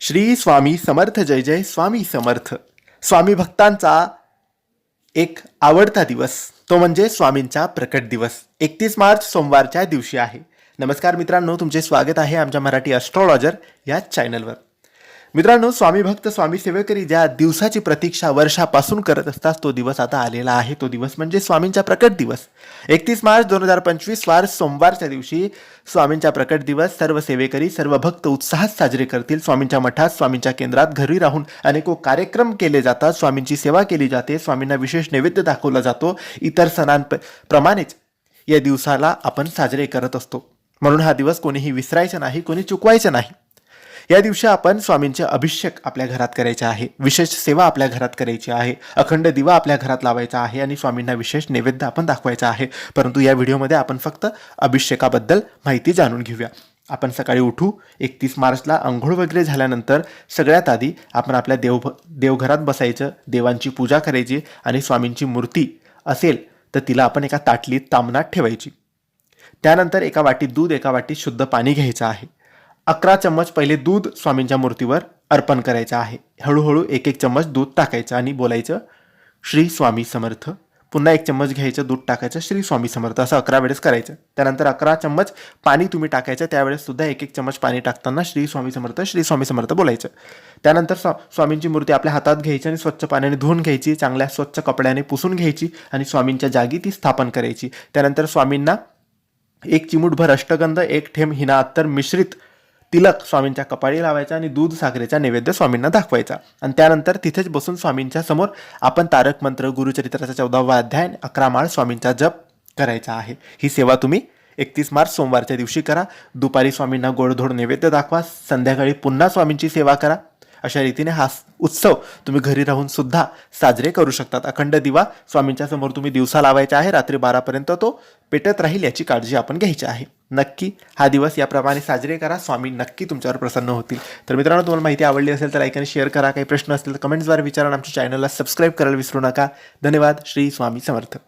श्री स्वामी समर्थ जय जय स्वामी समर्थ. स्वामी भक्तांचा एक आवडता दिवस तो म्हणजे स्वामींचा प्रकट दिवस. एकतीस मार्च सोमवारच्या दिवशी आहे. नमस्कार मित्रांनो तुमचे स्वागत आहे आमच्या मराठी ॲस्ट्रॉलॉजर या चॅनलवर मित्रांनो स्वामी भक्त स्वामी सेवेकरी ज्या दिवसाची प्रतीक्षा वर्षापासून करत असतात तो दिवस आता आलेला आहे. तो दिवस म्हणजे स्वामींचा प्रकट दिवस. एकतीस मार्च दोन हजार पंचवीस वार सोमवारच्या दिवशी स्वामींचा प्रकट दिवस. सर्व सेवेकरी सर्व भक्त उत्साहात साजरे करतील. स्वामींच्या मठात स्वामींच्या केंद्रात घरी राहून अनेको कार्यक्रम केले जातात. स्वामींची सेवा केली जाते. स्वामींना विशेष नैवेद्य दाखवला जातो. इतर सणांप्रमाणेच या दिवसाला आपण साजरे करत असतो. म्हणून हा दिवस कोणीही विसरायचा नाही कोणी चुकवायचं नाही. या दिवशी आपण स्वामींचे अभिषेक आपल्या घरात करायचे आहे. विशेष सेवा आपल्या घरात करायची आहे. अखंड दिवा आपल्या घरात लावायचा आहे आणि स्वामींना विशेष नैवेद्य आपण दाखवायचा आहे. परंतु या व्हिडिओमध्ये आपण फक्त अभिषेकाबद्दल माहिती जाणून घेऊया. आपण सकाळी उठू एकतीस मार्चला आंघोळ वगैरे झाल्यानंतर सगळ्यात आधी आपण आपल्या देव देवघरात बसायचं देवांची पूजा करायची आणि स्वामींची मूर्ती असेल तर तिला आपण एका ताटलीत तामनात ठेवायची. त्यानंतर एका वाटीत दूध एका वाटीत शुद्ध पाणी घ्यायचं आहे. अकरा चम्मच पहिले दूध स्वामींच्या मूर्तीवर अर्पण करायचं आहे. हळूहळू एक एक चम्मच दूध टाकायचं आणि बोलायचं श्री स्वामी समर्थ. पुन्हा एक चम्मच घ्यायचं दूध टाकायचं श्री स्वामी समर्थ. असं अकरा वेळेस करायचं. त्यानंतर अकरा चम्मच पाणी तुम्ही टाकायचं त्यावेळेस सुद्धा एक एक चम्मच पाणी टाकताना श्री स्वामी समर्थ श्री स्वामी समर्थ बोलायचं. त्यानंतर स्वा स्वामींची मूर्ती आपल्या हातात घ्यायची आणि स्वच्छ पाण्याने धुवून घ्यायची चांगल्या स्वच्छ कपड्याने पुसून घ्यायची आणि स्वामींच्या जागी ती स्थापन करायची. त्यानंतर स्वामींना एक चिमूटभर अष्टगंध एक ठेम हिना अत्तर मिश्रित तिलक स्वामींच्या कपाळी लावायचा आणि दूध साखरेचा नैवेद्य स्वामींना दाखवायचा. आणि त्यानंतर तिथेच बसून स्वामींच्या समोर आपण तारक मंत्र गुरुचरित्राचा चौदावा अध्याय अकरा माळ स्वामींचा जप करायचा आहे. ही सेवा तुम्ही एकतीस मार्च सोमवारच्या दिवशी करा. दुपारी स्वामींना गोडधोड नैवेद्य दाखवा. संध्याकाळी पुन्हा स्वामींची सेवा करा. अशा रीतीने हा उत्सव तुम्ही घरी राहून सुद्धा साजरे करू शकतात. अखंड दिवा स्वामींच्या समोर तुम्ही दिवसा लावायचा आहे. रात्री बारापर्यंत तो पेटत राहील याची काळजी आपण घ्यायची आहे. नक्की हा दिवस याप्रमाणे साजरे करा. स्वामी नक्की तुमच्यावर प्रसन्न होतील. तर मित्रांनो तुम्हाला माहिती आवडली असेल तर ऐकाने शेअर करा. काही प्रश्न असतील तर कमेंट्सद्वारे विचारा आमच्या चॅनलला सबस्क्राईब करायला विसरू नका. धन्यवाद. श्री स्वामी समर्थ.